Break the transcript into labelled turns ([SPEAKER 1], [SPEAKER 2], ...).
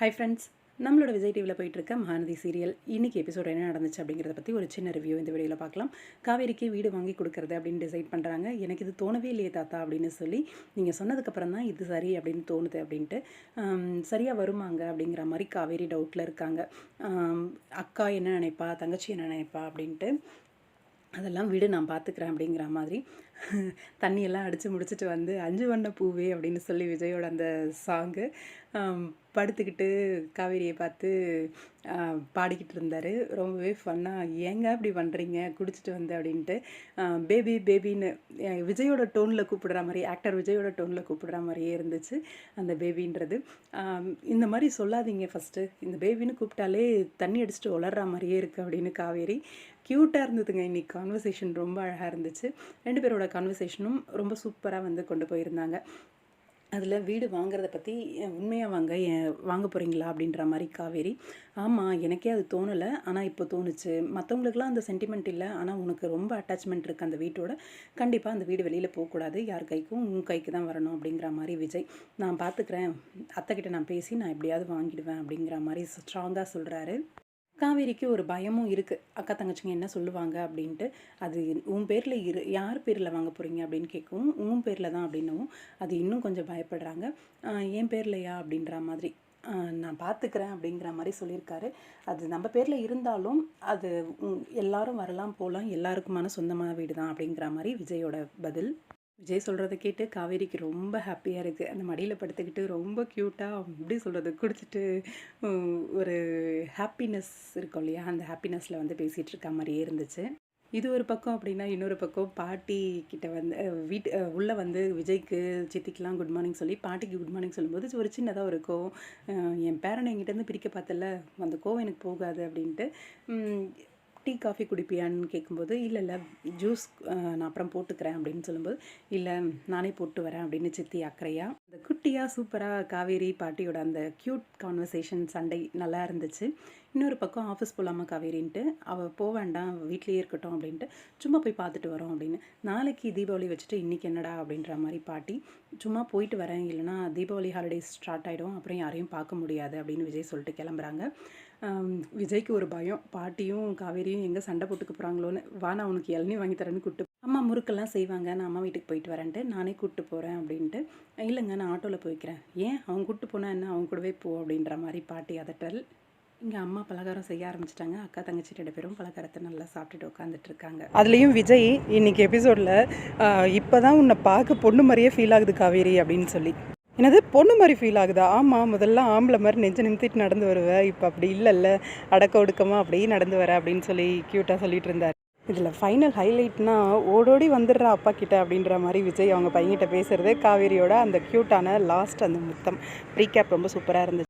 [SPEAKER 1] Hi friends நம்மளோட விஜய் டிவியில் போயிட்டுருக்க மகாநதி சீரியல் இன்னைக்கு எபிசோட் என்ன நடந்துச்சு அப்படிங்கிறத பற்றி ஒரு சின்ன ரிவ்யூ இந்த வீடியோவில் பார்க்கலாம். காவேரிக்கு வீடு வாங்கி கொடுக்கறது அப்படின்னு டிசைட் பண்ணுறாங்க எனக்கு இது தோணவே இல்லையே தாத்தா அப்படின்னு சொல்லி நீங்கள் சொன்னதுக்கப்புறம் தான் இது சரி அப்படின்னு தோணுது அப்படின்ட்டு. சரியாக வருமாங்க அப்படிங்கிற மாதிரி காவேரி டவுட்டில் இருக்காங்க. அக்கா என்ன நினைப்பா தங்கச்சி என்ன நினைப்பா அப்படின்ட்டு. அதெல்லாம் வீடு நான் பார்த்துக்கிறேன் அப்படிங்கிற மாதிரி தண்ணியெல்லாம் அடித்து முடிச்சுட்டு வந்து அஞ்சு வண்ண பூவே அப்படின்னு சொல்லி விஜயோட அந்த சாங்கு படுத்துக்கிட்டு காவேரியை பார்த்து பாடிக்கிட்டு இருந்தார். ரொம்பவே ஃபன்னாக ஏங்க அப்படி பண்ணுறீங்க குடிச்சிட்டு வந்து அப்படின்ட்டு பேபி பேபின்னு விஜயோட டோனில் கூப்பிடுற மாதிரி ஆக்டர் விஜயோட டோனில் கூப்பிடுற மாதிரியே இருந்துச்சு அந்த பேபின்றது. இந்த மாதிரி சொல்லாதீங்க ஃபஸ்ட்டு இந்த பேபின்னு கூப்பிட்டாலே தண்ணி அடிச்சுட்டு உளர்ற மாதிரியே இருக்குது அப்படின்னு காவேரி க்யூட்டாக இருந்ததுங்க. இன்னைக்கு கான்வர்சேஷன் ரொம்ப அழகாக இருந்துச்சு. ரெண்டு பேரோட கான்வர்சேஷனும் ரொம்ப சூப்பராக வந்து கொண்டு போயிருந்தாங்க. அதில் வீடு வாங்குறத பற்றி உண்மையாக வாங்க? ஏன் வாங்க போகிறீங்களா அப்படின்ற மாதிரி காவேரி ஆமாம் எனக்கே அது தோணலை. ஆனால் இப்போ தோணுச்சு. மற்றவங்களுக்குலாம் அந்த சென்டிமெண்ட் இல்லை. ஆனால் உனக்கு ரொம்ப அட்டாச்மெண்ட் இருக்குது அந்த வீட்டோட. கண்டிப்பாக அந்த வீடு வெளியில் போகக்கூடாது. யார் கைக்கும் உன் கைக்கு தான் வரணும். அப்படிங்கிற மாதிரி விஜய் நான் பார்த்துக்கிறேன் அத்தைக்கிட்ட நான் பேசி நான் எப்படியாவது வாங்கிடுவேன். அப்படிங்கிற மாதிரி ஸ்ட்ராங்காக சொல்கிறாரு காவேரிக்கு ஒரு பயமும் இருக்குது அக்கா தங்கச்சிங்க என்ன சொல்லுவாங்க அப்படின்ட்டு அது உன் பேரில் இரு யார் பேரில் வாங்க போகிறீங்க அப்படின்னு கேட்கவும் உன் பேரில் தான் அப்படின்னவும் அது இன்னும் கொஞ்சம் பயப்படுறாங்க. என் பேர்லையா அப்படின்ற மாதிரி. நான் பார்த்துக்கிறேன் அப்படிங்கிற மாதிரி சொல்லியிருக்காரு. அது நம்ம பேரில் இருந்தாலும் அது எல்லாரும் வரலாம் போகலாம் எல்லாருக்குமான சொந்தமான வீடு தான் அப்படிங்கிற மாதிரி விஜயோட பதில். விஜய் சொல்கிறத கேட்டு காவேரிக்கு ரொம்ப ஹாப்பியாக இருக்குது அந்த மடியில் படுத்துக்கிட்டு ரொம்ப க்யூட்டாக எப்படி சொல்கிறது குடிச்சிட்டு ஒரு ஹாப்பினஸ் இருக்கும் இல்லையா? அந்த ஹாப்பினஸில் வந்து பேசிகிட்டு இருக்க மாதிரியே இருந்துச்சு. இது ஒரு பக்கம் அப்படின்னா இன்னொரு பக்கம் பாட்டி கிட்ட வந்து வீட்டு உள்ளே வந்து விஜய்க்கு சித்திக்கெலாம் குட் மார்னிங் சொல்லி பாட்டிக்கு குட் மார்னிங் சொல்லும்போது ஒரு சின்னதாக ஒரு கோவம் என் பேரனை என்கிட்டேருந்து பிரிக்க பார்த்தல அந்த கோவம் எனக்கு போகாது அப்படின்ட்டு டீ காஃபி குடிப்பியான்னு கேட்கும்போது இல்லை இல்லை ஜூஸ் நான் அப்புறம் போட்டுக்கிறேன் அப்படின்னு சொல்லும்போது இல்லை நானே போட்டு வரேன் அப்படின்னு சித்தி அக்கறையா. அந்த குட்டியாக சூப்பராக காவேரி பாட்டியோட அந்த க்யூட் கான்வர்சேஷன் சண்டை நல்லா இருந்துச்சு. இன்னொரு பக்கம் ஆஃபீஸ் போகலாமா காவேரின்ட்டு அவள் போக வேண்டாம் வீட்லேயே இருக்கட்டும் அப்படின்ட்டு சும்மா போய் பார்த்துட்டு வரோம் அப்படின்னு. நாளைக்கு தீபாவளி வச்சுட்டு இன்றைக்கி என்னடா? அப்படின்ற மாதிரி பாட்டி சும்மா போயிட்டு வரேன் இல்லைனா தீபாவளி ஹாலிடேஸ் ஸ்டார்ட் ஆகிடும் அப்புறம் யாரையும் பார்க்க முடியாது அப்படின்னு விஜய் சொல்லிட்டு கிளம்புறாங்க. விஜய்க்கு ஒரு பயம். பாட்டியும் காவேரியும் எங்கே சண்டை போட்டுக்க போகிறாங்களோன்னு வா நான் உனக்கு இளநீ வாங்கி தரேன்னு கூப்பிட்டு அம்மா முறுக்கெல்லாம் செய்வாங்க. நான் அம்மா வீட்டுக்கு போயிட்டு வரேன்ட்டு நானே கூப்பிட்டு போகிறேன் அப்படின்ட்டு. இல்லைங்க நான் ஆட்டோவில் போய்க்கிறேன். ஏன்? அவங்க கூப்பிட்டு போனால் என்ன? அவங்க கூடவே போ அப்படின்ற மாதிரி பாட்டி அதட்டல். இங்கே அம்மா பலகாரம் செய்ய ஆரம்பிச்சிட்டாங்க. அக்கா தங்கச்சி ரெண்டு பேரும் பலகாரத்தை நல்லா சாப்பிட்டுட்டு உட்காந்துட்டு இருக்காங்க. அதுலேயும் விஜய் இன்னைக்கு எபிசோடில் இப்போ தான் உன்னை பார்க்க பொண்ணு மாதிரியே ஃபீல் ஆகுது காவேரி அப்படின்னு சொல்லி. என்னது பொண்ணு மாதிரி ஃபீல் ஆகுதா? ஆமாம் முதல்ல ஆம்பளை மாதிரி நெஞ்சு நிமித்திட்டு நடந்து வருவேன் இப்போ அப்படி இல்லைல்ல. அடக்க ஒடுக்கமாக அப்படியே நடந்து வர அப்படின்னு சொல்லி க்யூட்டாக சொல்லிட்டு இருந்தார். இதில் ஃபைனல் ஹைலைட்னா ஓடோடி வந்துடுறா அப்பா கிட்ட அப்படின்ற மாதிரி விஜய் அவங்க பையன்கிட்ட பேசுறது காவேரியோட அந்த க்யூட்டான லாஸ்ட் அந்த முத்தம். ப்ரீகேப் ரொம்ப சூப்பராக இருந்துச்சு.